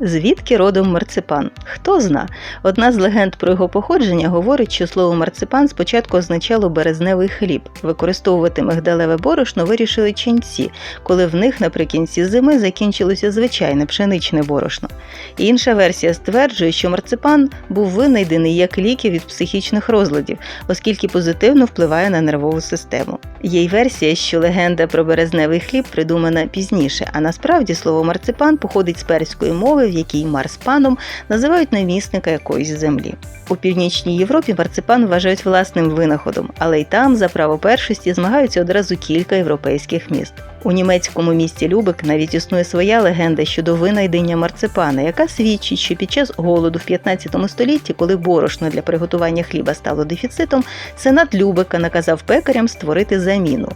Звідки родом марципан? Хто зна? Одна з легенд про його походження говорить, що слово марципан спочатку означало березневий хліб. Використовувати мигдалеве борошно вирішили ченці, коли в них наприкінці зими закінчилося звичайне пшеничне борошно. Інша версія стверджує, що марципан був винайдений як ліки від психічних розладів, оскільки позитивно впливає на нервову систему. Є й версія, що легенда про березневий хліб придумана пізніше, а насправді слово марципан походить з перської мови, в якій марспаном називають намісника якоїсь землі. У північній Європі марципан вважають власним винаходом, але й там за право першості змагаються одразу кілька європейських міст. У німецькому місті Любек навіть існує своя легенда щодо винайдення марципана, яка свідчить, що під час голоду в 15 столітті, коли борошно для приготування хліба стало дефіцитом, сенат Любека наказав пекарям створити заміну.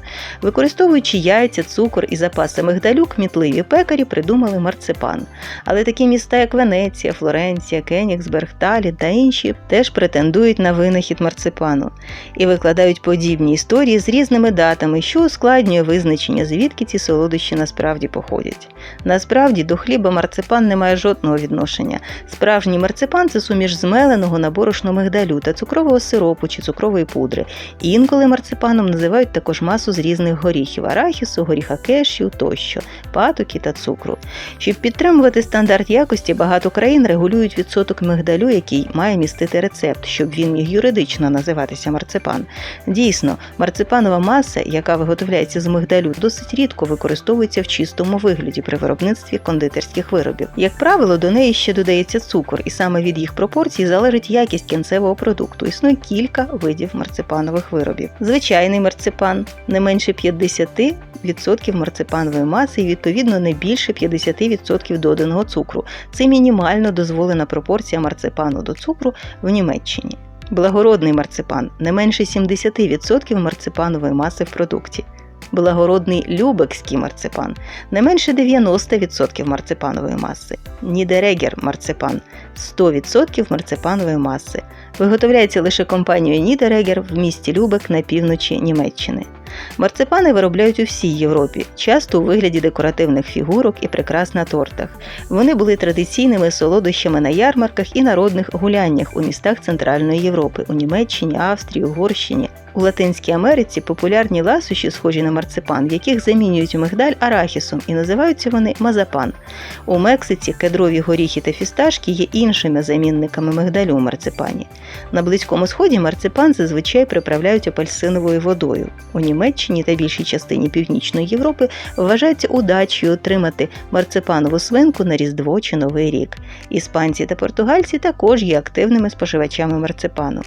Використовуючи яйця, цукор і запаси мигдалю, кмітливі пекарі придумали марципан. Але такі міста, як Венеція, Флоренція, Кенігсберг, Талін та інші, теж претендують на винахід марципану і викладають подібні історії з різними датами, що ускладнює визначення, звідки ці солодощі насправді походять. Насправді до хліба марципан не має жодного відношення. Справжній марципан це суміш змеленого на борошно мигдалю та цукрового сиропу чи цукрової пудри. Інколи марципаном називають також масу з різних горіхів арахісу, горіха кешю тощо, патоки та цукру. Щоб підтримувати стандарт якості, багато країн регулюють відсоток мигдалю, який має містити рецепт, щоб він міг юридично називатися марципан. Дійсно, марципанова маса, яка виготовляється з мигдалю, досить рідко використовується в чистому вигляді при виробництві кондитерських виробів. Як правило, до неї ще додається цукор, і саме від їх пропорцій залежить якість кінцевого продукту. Існує кілька видів марципанових виробів. Звичайний марципан не менше 50% марципанової маси і відповідно не більше 50% доданого цукру. Це мінімально дозволена пропорція марципану до цукру в Німеччині. Благородний марципан не менше 70% марципанової маси в продукті. Благородний любекський марципан не менше 90% марципанової маси. Нідерегер марципан 100% марципанової маси. Виготовляється лише компанією Нідерегер в місті Любек на півночі Німеччини. Марципани виробляють у всій Європі, часто у вигляді декоративних фігурок і прикрас на тортах. Вони були традиційними солодощами на ярмарках і народних гуляннях у містах Центральної Європи у Німеччині, Австрії, Угорщині. У Латинській Америці популярні ласощі, схожі на марципан, в яких замінюють мигдаль арахісом і називаються вони мазапан. У Мексиці кедрові горіхи та фісташки є іншими замінниками мигдалю у марципані. На Близькому Сході марципан зазвичай приправляють апельсиновою водою. У Німеччині та більшій частині Північної Європи вважається удачею отримати марципанову свинку на Різдво чи Новий рік. Іспанці та португальці також є активними споживачами марципану.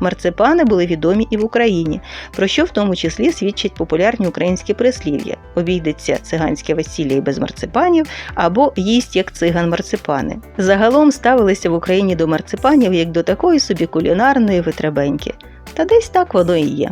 Марципани були відомі і в Україні, про що в тому числі свідчать популярні українські прислів'я: обійдеться циганське весілля і без марципанів або їсть як циган марципани. Загалом ставилися в Україні до марципанів як до такої собі кулінарної витребеньки. Та десь так воно і є.